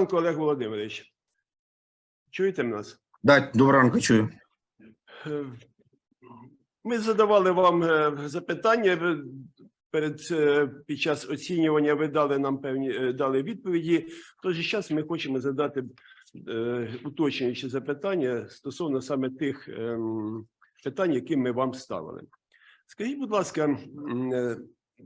ранку, Олег Володимирович. Чуєте нас? Да, доброго ранку, чую. Е, Ми задавали вам е, запитання перед е, під час оцінювання. Ви дали нам певні дали відповіді. В той же час ми хочемо задати уточнюючі запитання стосовно саме тих ем, питань, які ми вам ставили. Скажіть, будь ласка,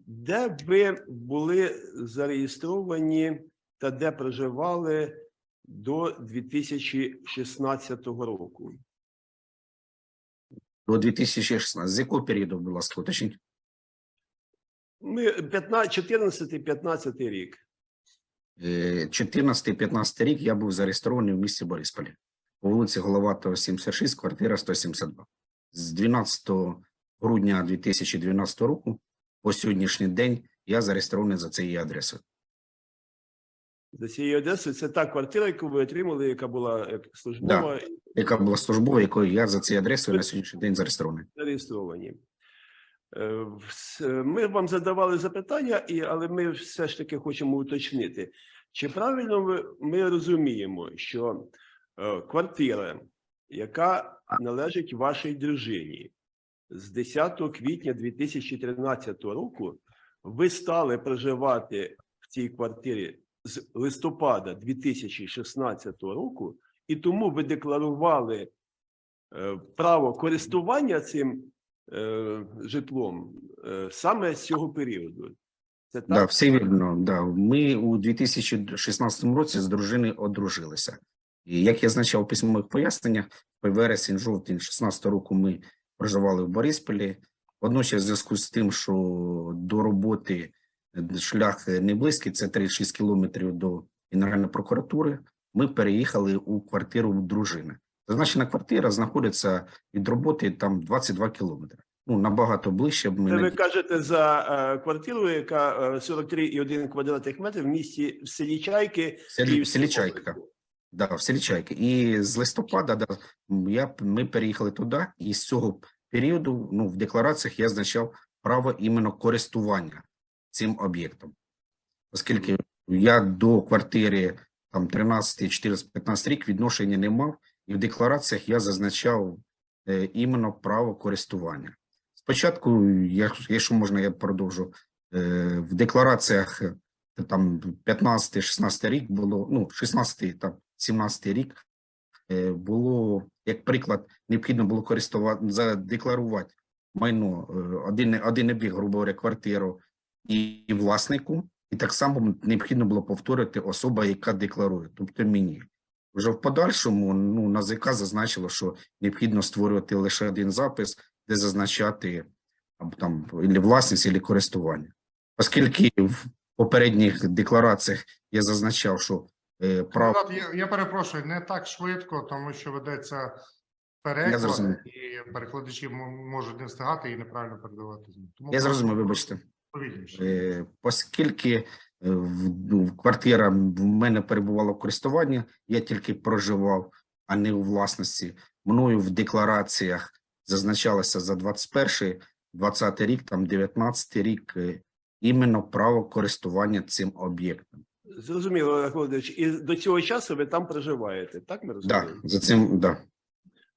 де ви були зареєстровані та де проживали до 2016 року? До 2016. З якого періоду, будь ласка, уточніть? Ми 14-15 рік. Е, 14-15 рік я був зареєстрований в місті Борисполі по вулиці Головатого, 76, квартира 172. З 12 грудня 2012 року по сьогоднішній день я зареєстрований за цією адресою. За цією адресою це та квартира, яку ви отримали, яка була як службова Яка була службова, якою я за цією адресою на сьогоднішній день зареєстрований. зареєстровані. Е, Ми вам задавали запитання, і, але ми все ж таки хочемо уточнити. Чи правильно ми, ми розуміємо, що е, квартира, яка належить вашій дружині, з 10 квітня 2013 року ви стали проживати в цій квартирі з листопада 2016 року, і тому ви декларували е, право користування цим е, житлом е, саме з цього періоду. Це так? Да, все вірно. Да. Ми у 2016 році з дружиною одружилися. І як я зазначав у письмових поясненнях, в вересень, жовтень 16 року ми проживали в Борисполі. Водночас, в зв'язку з тим, що до роботи шлях не близький, це 36 кілометрів до Генеральної прокуратури. Ми переїхали у квартиру дружини. Зазначена квартира знаходиться від роботи там 22 кілометри. Ну набагато ближче. Ми Це не ви кажете за е, квартиру, яка е, 43,1 квадратних метрів в місті в селі Чайки. селі, в селі Чайка. Да, в селі Чайки. І з листопада да, я, ми переїхали туди, і з цього періоду ну, в деклараціях я значав право іменно користування цим об'єктом. Оскільки я до квартири там 13, 14, 15 рік відношення не мав, і в деклараціях я зазначав е, іменно право користування. Спочатку, як- якщо можна, я продовжу. Е, в деклараціях е, там 15-16 рік було, ну, 16 там 17 рік е, було, як приклад, необхідно було користувати, задекларувати майно, е, один, один обіг, грубо говоря, квартиру і, власнику, і так само необхідно було повторити особа, яка декларує, тобто мені. Вже в подальшому ну, НАЗК зазначило, що необхідно створювати лише один запис, де зазначати або там або власність, або користування. Оскільки в попередніх деклараціях я зазначав, що е, право Я, я перепрошую, не так швидко, тому що ведеться переклад, і перекладачі можуть не встигати і неправильно передавати. Тому я зрозумів, вибачте. Е, Оскільки е, в, ну, квартира в мене перебувала в користуванні, я тільки проживав, а не у власності. Мною в деклараціях зазначалося за 21 20 рік, там 19 рік, е, іменно право користування цим об'єктом. Зрозуміло, Володимирович, і до цього часу ви там проживаєте, так ми розуміємо? Да, за цим, да.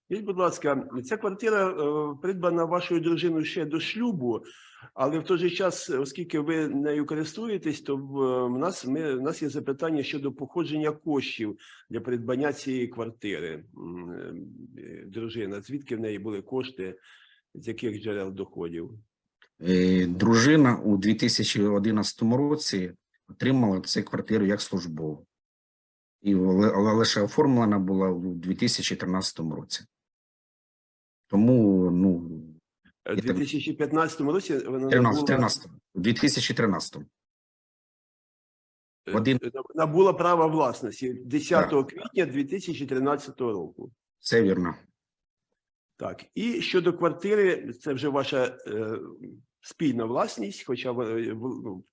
Скажіть, будь ласка, ця квартира е, придбана вашою дружиною ще до шлюбу, але в той же час, оскільки ви нею користуєтесь, то в, нас ми в нас є запитання щодо походження коштів для придбання цієї квартири. Е, Дружина, звідки в неї були кошти, з яких джерел доходів? Е, Дружина у 2011 році отримала цю квартиру як службову. І але лише оформлена була у 2013 році. Тому, ну, У 2015 році вона 13, набула, 13, 2013. е, один- набула права власності 10 квітня 2013 року. Це вірно. Так, і щодо квартири, це вже ваша е, спільна власність, хоча ви- в-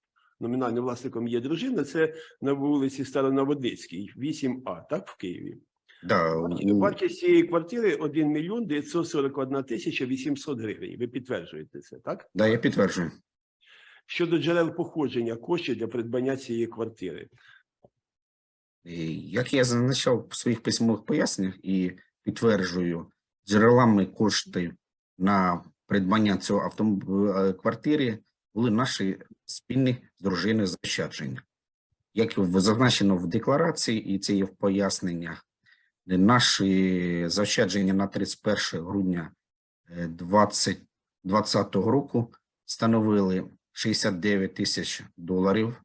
номінальним власником є дружина, це на вулиці Староноводицькій, 8А, так, в Києві. Да, у- Вартість цієї квартири 1 мільйон 941 тисяча 800 гривень. Ви підтверджуєте це, так? да, я підтверджую. Щодо джерел походження коштів для придбання цієї квартири. Е, Як я зазначав в своїх письмових поясненнях і підтверджую, джерелами коштів на придбання цього автомобіля квартири були наші спільні з дружиною заощадження. Як зазначено в декларації, і це є в поясненнях, е, наші заощадження на 31 грудня 2020 року становили 69 тисяч доларів,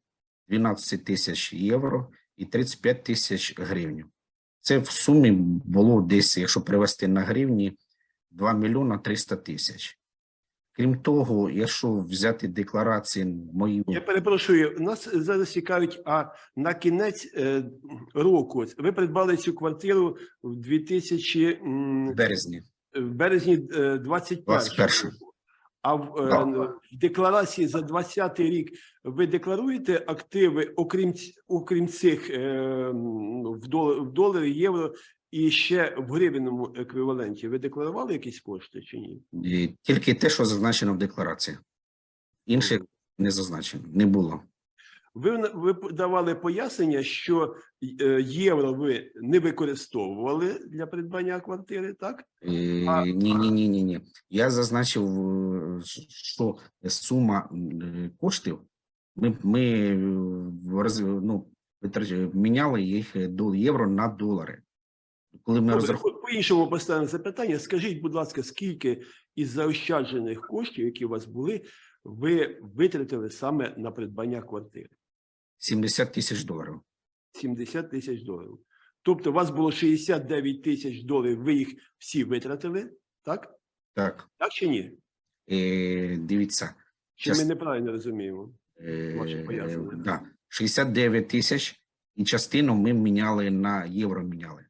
12 тисяч євро і 35 тисяч гривень. Це в сумі було десь, якщо привести на гривні, 2 мільйона 300 тисяч. Крім того, якщо взяти декларації мої Я перепрошую, нас зараз цікавить, а на кінець е, року ви придбали цю квартиру в 2000, березні, в березні е, 21 21. року. А в, е, Да. в декларації за 20 рік ви декларуєте активи, окрім окрім цих е, в доларі, євро і ще в гривенному еквіваленті. Ви декларували якісь кошти чи ні? І тільки те, що зазначено в декларації. Інше не зазначено, не було. Ви, ви давали пояснення, що е, євро ви не використовували для придбання квартири, так? Е, А- Ні, ні, ні, ні, ні. Я зазначив, е, що сума е, коштів ми, ми е, ну, міняли їх до євро на долари. Коли ми Добре, розраховували, по- по-іншому поставимо запитання. Скажіть, будь ласка, скільки із заощаджених коштів, які у вас були, ви витратили саме на придбання квартири? 70 тисяч доларів. 70 тисяч доларів. Тобто, у вас було 69 тисяч доларів, ви їх всі витратили, так? Так, Так чи ні? е, дивіться. Чи ми неправильно розуміємо? Е, Ваше пояснення. да, 69 тисяч, і частину ми міняли на євро міняли.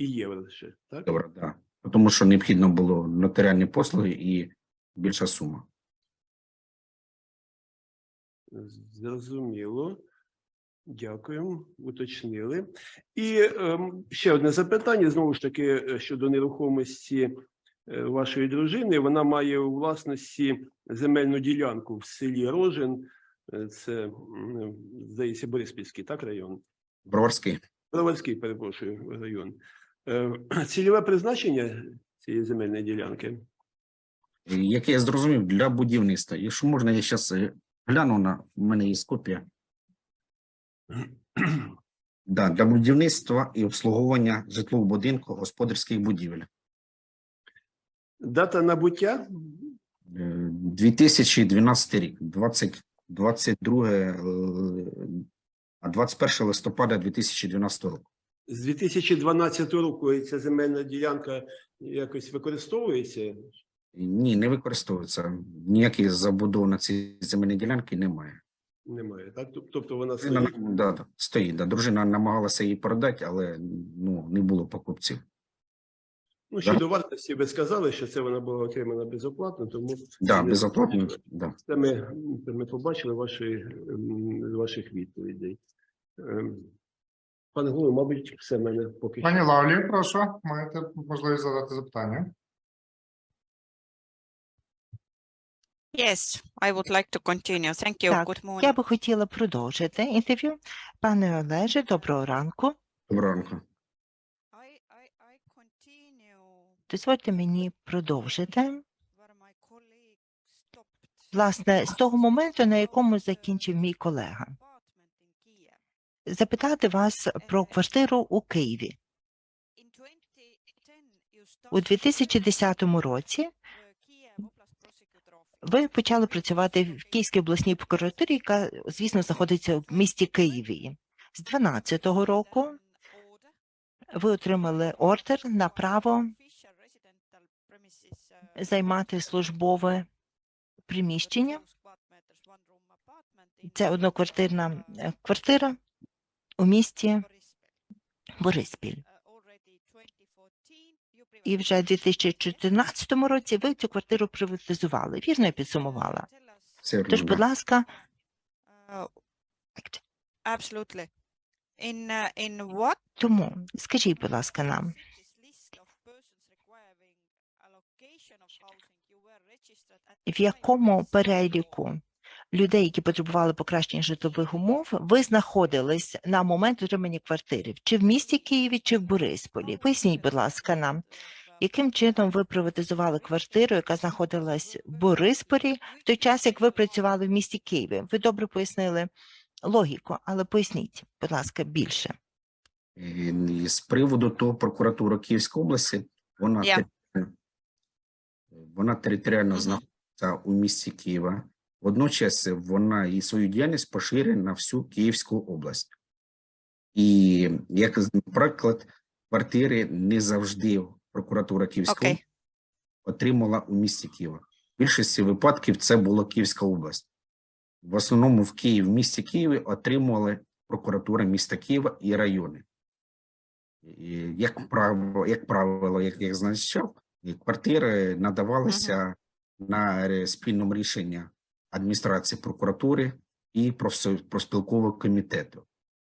І євро ще, так? Євро, да. Тому що необхідно було нотаріальні послуги і більша сума. Зрозуміло. Дякую, уточнили. І ем, ще одне запитання, знову ж таки, е, щодо нерухомості е, вашої дружини. Вона має у власності земельну ділянку в селі Рожин. Е, Це, здається, Бориспільський, так, район? Броварський. Броварський, перепрошую, район. Е, Цільове призначення цієї земельної ділянки. Е, Як я зрозумів, для будівництва. Якщо можна, я зараз гляну на в мене є копія. Да, для будівництва і обслуговування житлового будинку, господарських будівель. Дата набуття Е, 2012 рік, 20, 22, е, а 21 листопада 2012 року. З 2012 року ця земельна ділянка якось використовується. Ні, не використовується. Ніяких забудов на цій земельній ділянці немає. Немає, так? Тобто вона стоїть. да, да, стоїть. Да. Дружина намагалася її продати, але ну, не було покупців. Ну, щодо вартості, ви сказали, що це вона була отримана безоплатно, тому Да, безоплатно. побачили. Да. Це ми, це ми побачили ваші, ем, ваших відповідей. Пане голово, мабуть, все в мене поки. Пані Лавлі, прошу, маєте можливість задати запитання. Yes, I would like to continue. Thank you. Так, Good morning. Я би хотіла продовжити інтерв'ю. Пане Олеже, доброго ранку. Доброго ранку. I, I, I continue Дозвольте мені продовжити. where my colleague stopped. Власне, з того моменту, на якому закінчив мій колега. Запитати вас про квартиру у Києві. In 2010 you У 2010 році ви почали працювати в Київській обласній прокуратурі, яка, звісно, знаходиться в місті Києві. З 2012 року ви отримали ордер на право займати службове приміщення. Це одноквартирна е, квартира у місті. Бориспіль. Already 2014 you І вже в 2014 році ви цю квартиру приватизували. Вірно я підсумувала. Тож, будь ласка, Uh, тому скажіть, будь ласка, нам, в якому переліку людей, які потребували покращення житлових умов, ви знаходились на момент отримання квартири чи в місті Києві, чи в Борисполі? Поясніть, будь ласка, нам, яким чином ви приватизували квартиру, яка знаходилась в Борисполі, в той час, як ви працювали в місті Києві? Ви добре пояснили логіку, але поясніть, будь ласка, більше. І з приводу того прокуратури Київської області, вона, територіально- вона територіально знаходиться у місті Києва. Водночас вона і свою діяльність поширює на всю Київську область. І як приклад, квартири не завжди прокуратура Київської області отримала у місті Києва. В більшості випадків це була Київська область. В основному в Києві, в місті Києві отримували прокуратура міста Києва і райони. І, Як правило, як правило, як я зазначав, квартири надавалися на спільному рішенні адміністрації прокуратури і профспілкового комітету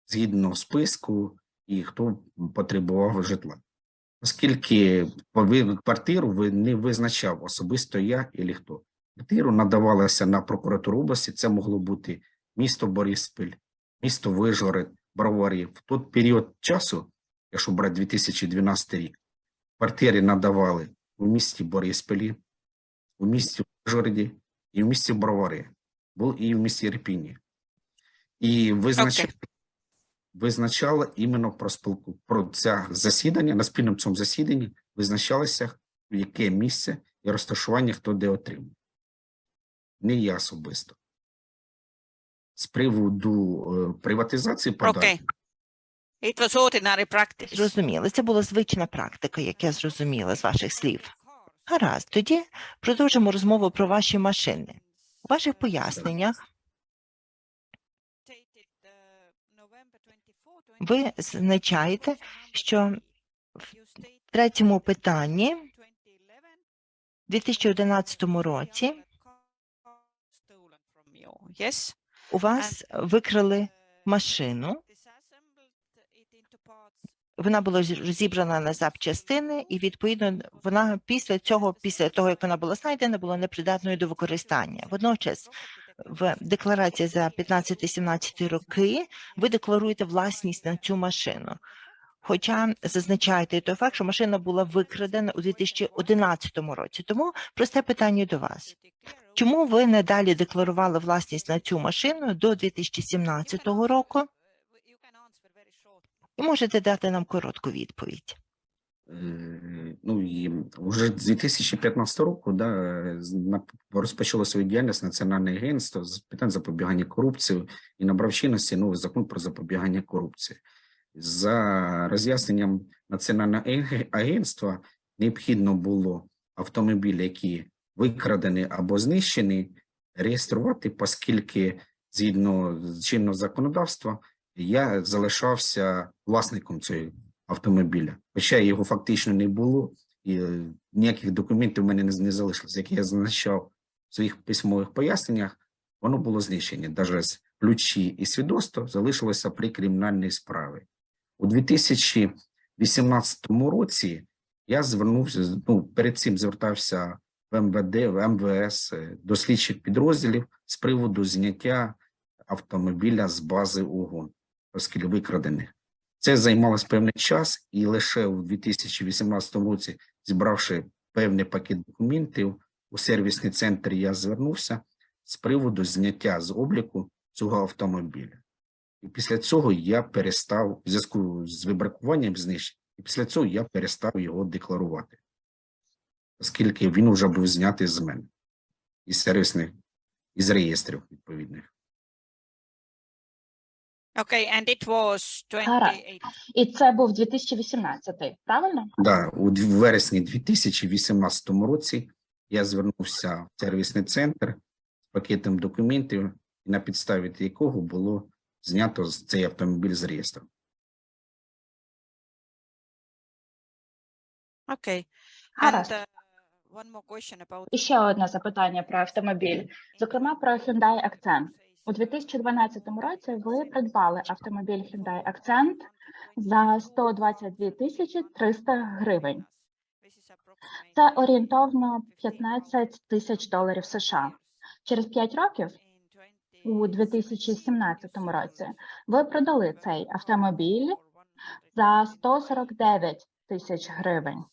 згідно списку і хто потребував житла. Оскільки квартиру не визначав особисто я і хто. Квартиру надавалося на прокуратуру області. Це могло бути місто Бориспіль, місто Вижгород, Бровари. В той період часу, якщо брати 2012 рік, квартири надавали у місті Бориспілі, у місті Вижгороді і в місті Бровари, був і в місті Ірпіні. І визначали, визначало іменно про спілку про це засідання на спільному цьому засіданні визначалося, яке місце і розташування хто де отримав. Не я особисто. З приводу е, приватизації податків, Okay. It was ordinary practice. Зрозуміло, це була звична практика, як я зрозуміла з ваших слів. Гаразд, тоді продовжимо розмову про ваші машини. У ваших поясненнях ви зазначаєте, що в третьому питанні в 2011 році у вас викрали машину. Вона була з- розібрана на запчастини, і відповідно вона після цього, після того як вона була знайдена, була непридатною до використання. Водночас, в декларації за 15-17 роки ви декларуєте власність на цю машину. Хоча зазначаєте той факт, що машина була викрадена у 2011 році. Тому просте питання до вас: чому ви не далі декларували власність на цю машину до 2017 року? І можете дати нам коротку відповідь. Е, Ну і вже з 2015 року да, розпочало свою діяльність Національне агентство з питань запобігання корупції і набрав чинності новий закон про запобігання корупції. За роз'ясненням Національного агентства необхідно було автомобілі, які викрадені або знищені, реєструвати, оскільки згідно з чинного законодавства я залишався власником цієї автомобіля. Хоча його фактично не було, і е, ніяких документів в мене не, залишилось. Як я зазначав в своїх письмових поясненнях, воно було знищене. Навіть ключі і свідоцтво залишилося при кримінальній справі. У 2018 році я звернувся, ну, перед цим звертався в МВД, в МВС е, до слідчих підрозділів з приводу зняття автомобіля з бази ОГОН, викрадених. Це займалось певний час, і лише у 2018 році, зібравши певний пакет документів, у сервісний центр я звернувся з приводу зняття з обліку цього автомобіля. І після цього я перестав, в зв'язку з вибракуванням знищень, і після цього я перестав його декларувати, оскільки він вже був знятий з мене, із сервісних, із реєстрів відповідних. Okay, and it was Гаразд. 28. І це був 2018, правильно? Да, у дв- вересні 2018 році я звернувся в сервісний центр з пакетом документів, на підставі якого було знято з- цей автомобіль з реєстру. Okay. And uh, one more question about І ще одне запитання про автомобіль, зокрема про Hyundai Accent. У 2012 році ви придбали автомобіль Hyundai Accent за 122 тисячі 300 гривень. Це орієнтовно 15 тисяч доларів США. Через 5 років у 2017 році ви продали цей автомобіль за 149 тисяч гривень.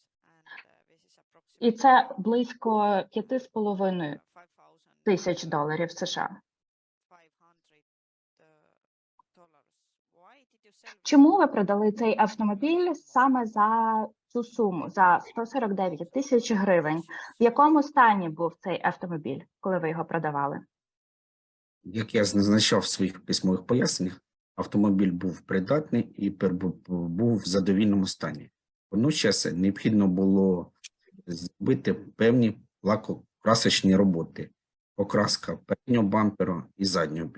І це близько 5,5 тисяч доларів США. Чому ви продали цей автомобіль саме за цю суму, за 149 тисяч гривень? В якому стані був цей автомобіль, коли ви його продавали? Як я зазначав в своїх письмових поясненнях, автомобіль був придатний і був в задовільному стані. Водночас необхідно було зробити певні лакокрасочні роботи, покраска переднього бамперу і заднього.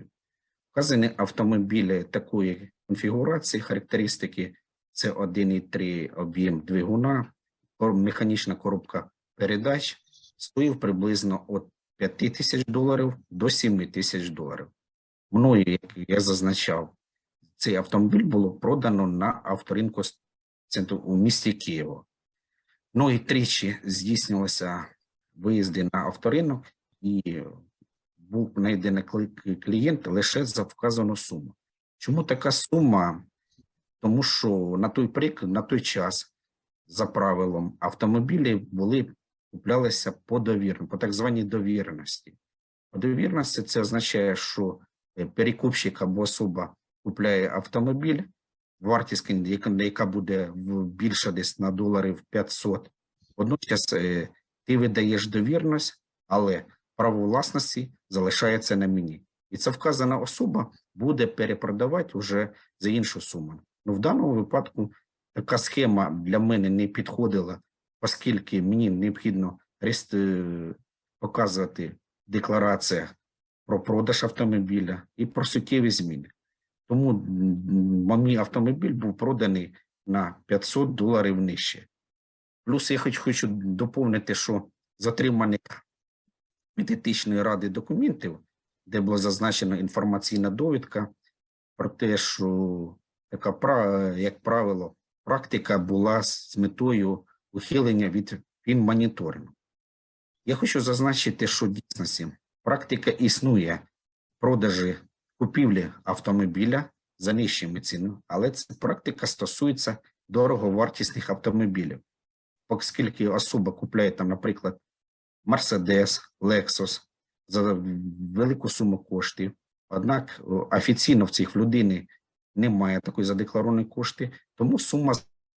Вказані автомобілі такої конфігурації, характеристики це 1,3 об'єм двигуна, механічна коробка передач, стоїв приблизно від 5 тисяч доларів до 7 тисяч доларів. Мною, як я зазначав, цей автомобіль було продано на авторинку у місті Києво. Мною тричі здійснювалися виїзди на авторинок і був знайдений клієнт лише за вказану суму. Чому така сума? Тому що на той прик, на той час, за правилом, автомобілі були куплялися по довірно, по так званій довіреності. По довірності це означає, що е, перекупщик або особа купляє автомобіль, вартість яка, буде більше десь на доларів 500. Водночас е, ти видаєш довірність, але право власності залишається на мені. І ця вказана особа буде перепродавати вже за іншу суму. Ну, в даному випадку така схема для мене не підходила, оскільки мені необхідно е, показувати в деклараціях про продаж автомобіля і про суттєві зміни. Тому мій автомобіль був проданий на 500 доларів нижче. Плюс я хоч хочу доповнити, що затриманих від ради документів, де була зазначена інформаційна довідка про те, що така як правило, практика була з метою ухилення від фінмоніторингу. Я хочу зазначити, що дійсності практика існує продажі купівлі автомобіля за нижчими цінами, але ця практика стосується дороговартісних автомобілів. Оскільки особа купляє там, наприклад, Mercedes, Lexus за велику суму коштів, однак офіційно в цих людини немає такої задекларованої кошти, тому сума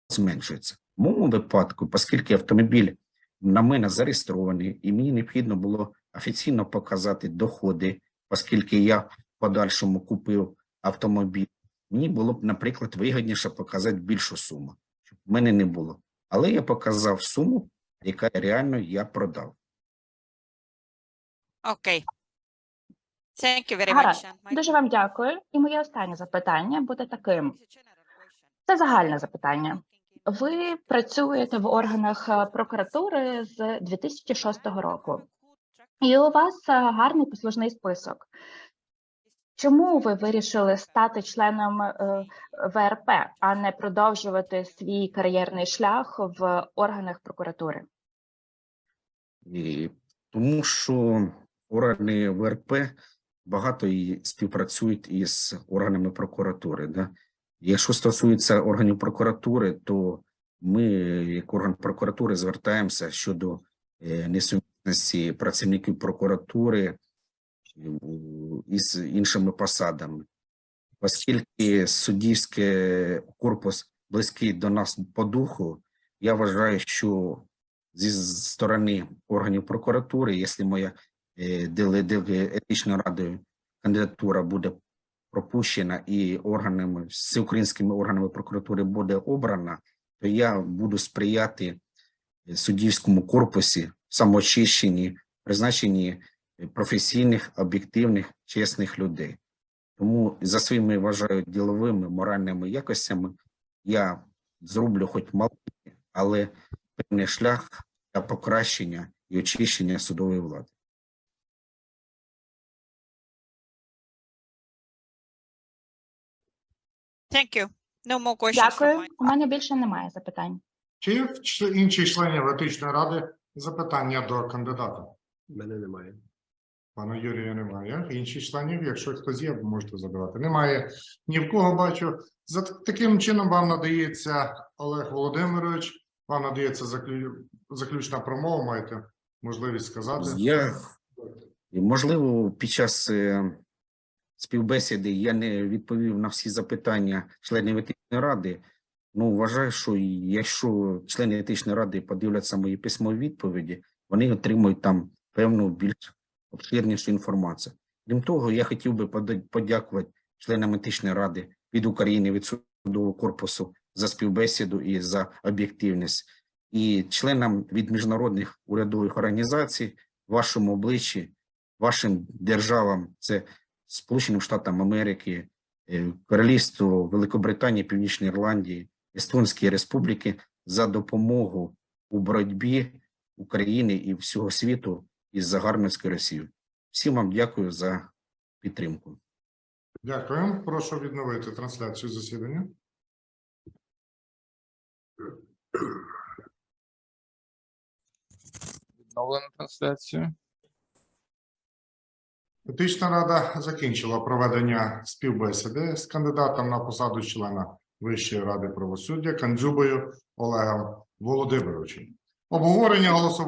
зменшується. В моєму випадку, оскільки автомобіль на мене зареєстрований, і мені необхідно було офіційно показати доходи, оскільки я в подальшому купив автомобіль. Мені було б, наприклад, вигідніше показати більшу суму, щоб в мене не було. Але я показав суму, яка реально я продав. Okay. Thank you very Гаразд. much. Дуже вам дякую. І моє останнє запитання буде таким: це загальне запитання. Ви працюєте в органах е, прокуратури з 2006 року, і у вас е, гарний послужний список. Чому ви вирішили стати членом е, ВРП, а не продовжувати свій кар'єрний шлях в органах прокуратури? І тому що органи ВРП багато і співпрацюють із органами прокуратури. Да? Якщо стосується органів прокуратури, то ми, як орган прокуратури, звертаємося щодо е, несумісності працівників прокуратури е, із іншими посадами, оскільки суддівський корпус близький до нас по духу, я вважаю, що зі сторони органів прокуратури, якщо моя етичною радою кандидатура буде пропущена і органами всеукраїнськими органами прокуратури буде обрана, то я буду сприяти е, суддівському корпусі самоочищенні, призначенні е, професійних, об'єктивних, чесних людей. Тому за своїми вважаю діловими моральними якостями я зроблю хоч маленький, але певний шлях для покращення і очищення судової влади. Thank you. No more questions. from Дякую. my- У мене більше немає запитань. Чи є в чле- інших членів етичної ради запитання до кандидата? Мене немає. Пана Юрія немає. Інших членів, якщо хтось є, можете задавати. Немає ні в кого бачу. За т- таким чином вам надається Олег Володимирович. Вам надається заклю... заключна промова. Маєте можливість сказати. Я І, Можливо, під час е, співбесіди я не відповів на всі запитання членів етичної ради. Ну, вважаю, що якщо члени етичної ради подивляться мої письмові відповіді, вони отримують там певну більш обширнішу інформацію. Крім того, я хотів би подякувати членам етичної ради від України, від судового корпусу за співбесіду і за об'єктивність, і членам від міжнародних урядових організацій, вашому обличчі, вашим державам, це Сполученим Штатам Америки, е, Королівство Великобританії, Північної Ірландії, Естонської Республіки за допомогу у боротьбі України і всього світу із загарбницькою Росією. Всім вам дякую за підтримку. Дякую. Прошу відновити трансляцію засідання. Відновлено трансляцію. Етична рада закінчила проведення співбесіди з кандидатом на посаду члена Вищої ради правосуддя Кандзюбою Олегом Володимировичем. Обговорення голосування.